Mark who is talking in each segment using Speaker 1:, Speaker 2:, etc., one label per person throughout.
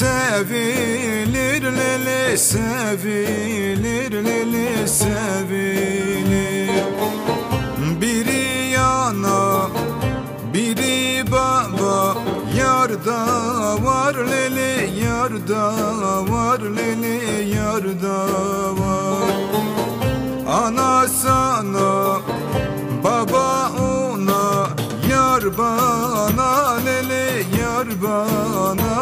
Speaker 1: sevilir lili sevilir lili sevilir. Biri yana biri baba yarda var lili yarda var lili yarda var. Ana sana baba ona yar bana lili yar bana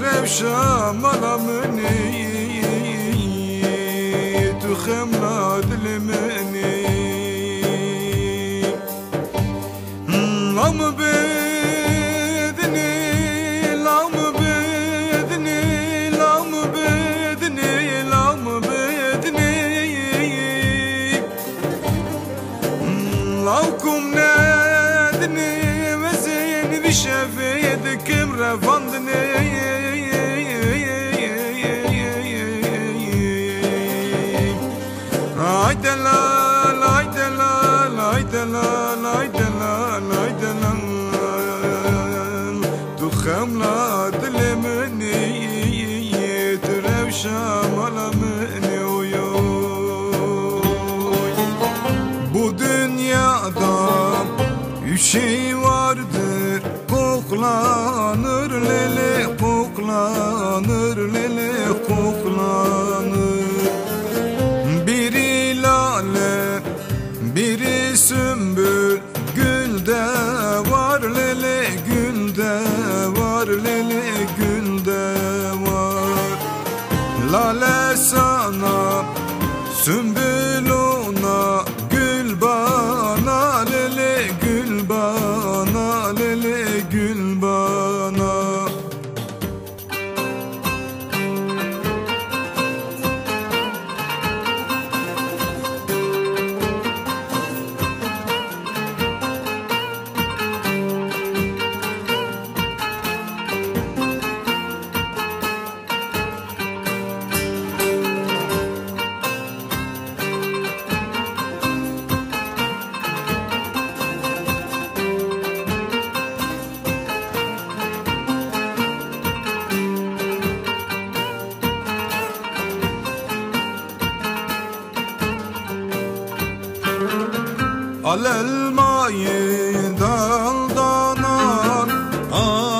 Speaker 1: Revşam alamını delan ay delan ay dilemini türev şamalamini oyoy bu dünyada üç şey vardır. Koklanır lele koklanır lele koklanır
Speaker 2: Alel
Speaker 1: mayı daldanan Alel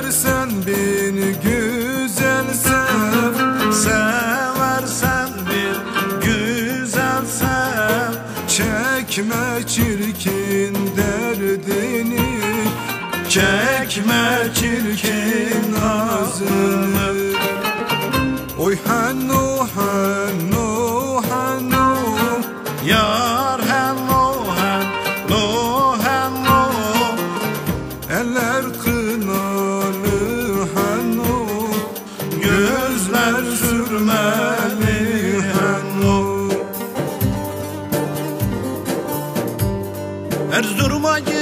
Speaker 1: Seversen beni güzel sev.
Speaker 2: Seversen bir güzel sev.
Speaker 1: Çekme çirkin derdini
Speaker 2: Çekme çirkin ağzını.
Speaker 1: Oy
Speaker 2: hanım Erzurum'a girdim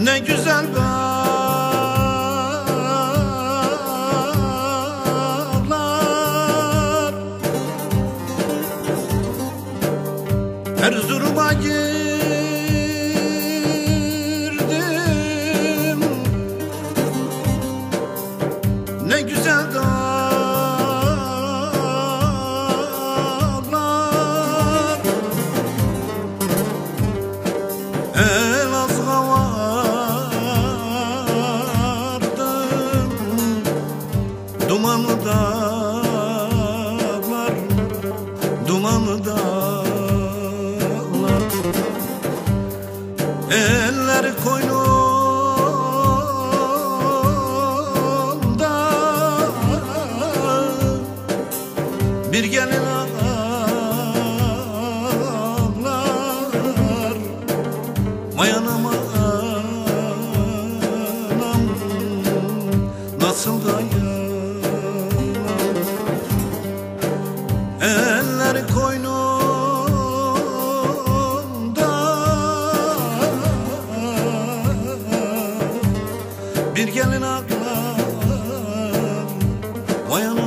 Speaker 2: Ne güzel bağlar. Erzurum'a girdim Bir gelin aklım Vay anam.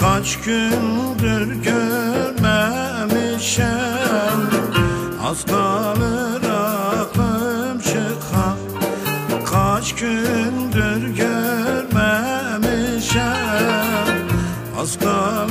Speaker 2: Kaç gündür görmemişim Az kalır aklım çıka Kaç gündür görmemişim Az kalır